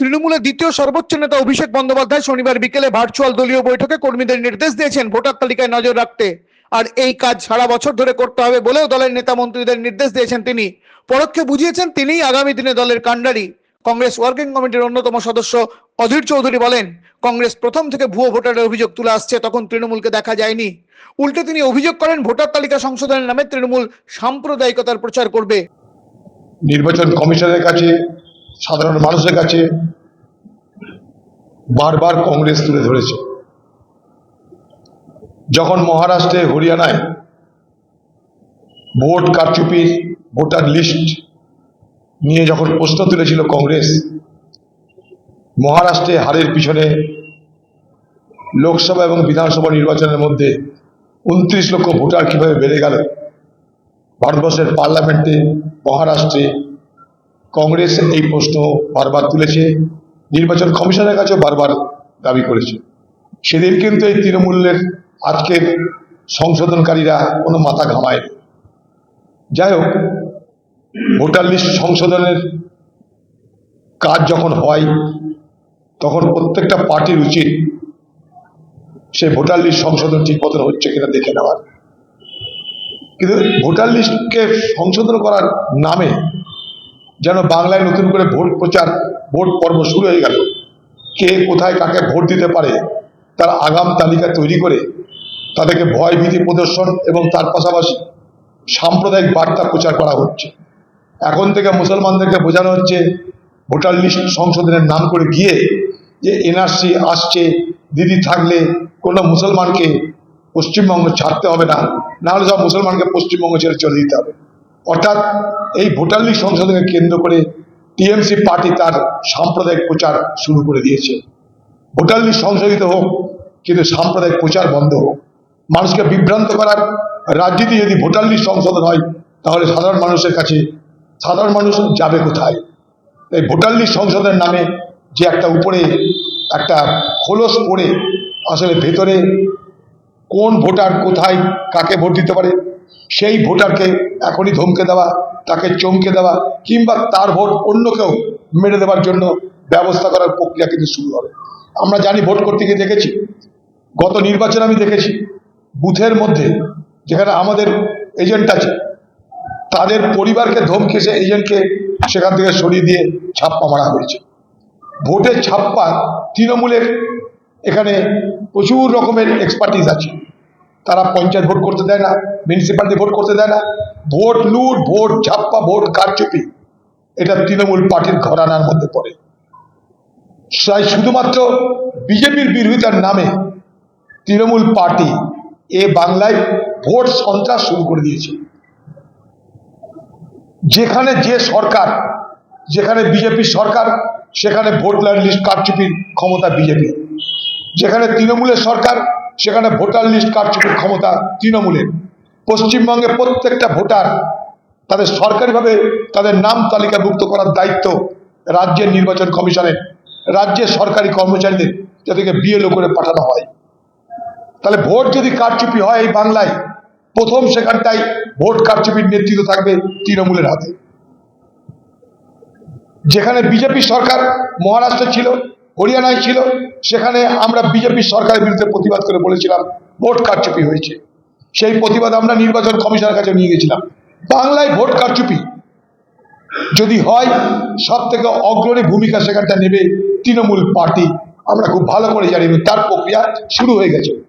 তৃণমূলের দ্বিতীয় সর্বোচ্চ নেতা অভিষেক বন্দ্যোপাধ্যায় শনিবার বিকেলে ভার্চুয়াল দলীয় বৈঠকে কর্মীদের নির্দেশ দিয়েছেন ভোটার তালিকায় নজর রাখতে। আর এই কাজ সারা বছর ধরে করতে হবে বলেও দলের নেতা মন্ত্রীদের নির্দেশ দিয়েছেন তিনি। পরোক্ষে বুঝিয়েছেন তিনিই আগামী দিনে দলের কাণ্ডারি। কংগ্রেস ওয়ার্কিং কমিটির অন্যতম সদস্য অধীর চৌধুরী বলেন, কংগ্রেস প্রথম থেকে ভুয়ো ভোটারের অভিযোগ তুলে আসছে, তখন তৃণমূলকে দেখা যায়নি। উল্টে তিনি অভিযোগ করেন, ভোটার তালিকা সংশোধনের নামে তৃণমূল সাম্প্রদায়িকতার প্রচার করবে। নির্বাচন কমিশনের কাছে সাধারণ মানুষের কাছে বারবার কংগ্রেস তুলে ধরেছে। যখন মহারাষ্ট্রে, হরিয়ানায় ভোট কারচুপির ভোটার লিস্ট নিয়ে যখন প্রশ্ন তুলেছিল কংগ্রেস, মহারাষ্ট্রে হারের পিছনে লোকসভা এবং বিধানসভা নির্বাচনের মধ্যে উনত্রিশ লক্ষ ভোটার কীভাবে বেড়ে গেল? ভারতবর্ষের পার্লামেন্টে, মহারাষ্ট্রে কংগ্রেস এই প্রশ্ন বারবার তুলেছে, নির্বাচন কমিশনের কাছেও বারবার দাবি করেছে। সেদিন কিন্তু এই তৃণমূলের আজকের সংশোধনকারীরা কোনো মাথা ঘামায় যাই হোক, ভোটার লিস্ট সংশোধনের কাজ যখন হয়, তখন প্রত্যেকটা পার্টির উচিত সেই ভোটার লিস্ট সংশোধন ঠিক মতন হচ্ছে কিনা দেখে নেওয়ার। কিন্তু ভোটার লিস্টকে সংশোধন করার নামে যেন বাংলায় নতুন করে ভোট প্রচার, ভোট পর্ব শুরু হয়ে গেল। কে কোথায় কাকে ভোট দিতে পারে, তার আগাম তালিকা তৈরি করে তাদেরকে ভয় ভীতি প্রদর্শন এবং তার পাশাপাশি সাম্প্রদায়িক বার্তা প্রচার করা হচ্ছে। এখন থেকে মুসলমানদেরকে বোঝানো হচ্ছে, ভোটার লিস্ট সংশোধনের নাম করে গিয়ে যে এনআরসি আসছে, দিদি থাকলে কোনো মুসলমানকে পশ্চিমবঙ্গ ছাড়তে হবে না নাহলে সব মুসলমানকে পশ্চিমবঙ্গ ছেড়ে চলে দিতে হবে। অর্থাৎ এই ভোটার লিস্ট সংশোধনকে কেন্দ্র করে টিএমসি পার্টি তার সাম্প্রদায়িক প্রচার শুরু করে দিয়েছে। ভোটার লিস্ট সংশোধিত হোক, কিন্তু সাম্প্রদায়িক প্রচার বন্ধ হোক। মানুষকে বিভ্রান্ত করার রাজনীতি যদি ভোটার লিস্ট সংশোধন হয়, তাহলে সাধারণ মানুষের কাছে, সাধারণ মানুষ যাবে কোথায়? এই ভোটার লিস্ট সংশোধনের নামে যে একটা উপরে, একটা খোলস পড়ে, আসলে ভেতরে কোন ভোটার কোথায়, কাকে ভোট দিতে পারে সেই ভোটারকে এখনই ধমকে দেওয়া, তাকে চমকে দেওয়া, কিংবা তার ভোট অন্য কেউ মেরে দেওয়ার জন্য ব্যবস্থা করার প্রক্রিয়া কিন্তু শুরু হবে। আমরা জানি ভোট করতে গিয়ে দেখেছি, গত নির্বাচন আমি দেখেছি, বুথের মধ্যে যেখানে আমাদের এজেন্ট আছে, তাদের পরিবারকে ধমকে সে এজেন্টকে সেখান থেকে সরিয়ে দিয়ে ছাপ্পা মারা হয়েছে। ভোটের ছাপ্পা তৃণমূলের এখানে প্রচুর রকমের এক্সপার্টিস আছে। তারা পঞ্চায়েত ভোট করতে দেয় না মিউনিসিপ্যালিটি ভোট করতে দেয় না। ভোট লুট, ভোট ঝাপ্পা, ভোট কারচুপি, এটা তৃণমূল পার্টির ঘরানার মধ্যে পড়ে। তাই শুধুমাত্র বিজেপির বিরোধিতার নামে তৃণমূল পার্টি এ বাংলায় ভোট সন্ত্রাস শুরু করে দিয়েছে। যেখানে যে সরকার, যেখানে বিজেপির সরকার, সেখানে ভোট লাইন লিস্ট কারচুপির ক্ষমতা বিজেপি। যেখানে তৃণমূলের সরকার সেখানে ভোটার লিস্ট কারচুপির ক্ষমতা তৃণমূলের। পশ্চিমবঙ্গে প্রত্যেকটা ভোটার তাদের সরকারিভাবে তাদের নাম তালিকাভুক্ত করার দায়িত্ব রাজ্যের নির্বাচন কমিশনের, রাজ্যের সরকারি কর্মচারীদের, যাদেরকে বিএলও করে পাঠানো হয়। তাহলে ভোট যদি কারচুপি হয় এই বাংলায়, প্রথম সেখানটাই ভোট কারচুপির নেতৃত্ব থাকবে তৃণমূলের হাতে। যেখানে বিজেপি সরকার মহারাষ্ট্রে ছিল হরিয়ানায় ছিল, সেখানে আমরা বিজেপির সরকারের বিরুদ্ধে প্রতিবাদ করে বলেছিলাম, ভোট কারচুপি হয়েছে। সেই প্রতিবাদ আমরা নির্বাচন কমিশনের কাছে নিয়ে গেছিলাম। বাংলায় ভোট কারচুপি। যদি হয় সব থেকে অগ্রণী ভূমিকা সেখানটা নেবে তৃণমূল পার্টি। আমরা খুব ভালো করে জানি তার প্রক্রিয়া শুরু হয়ে গেছে।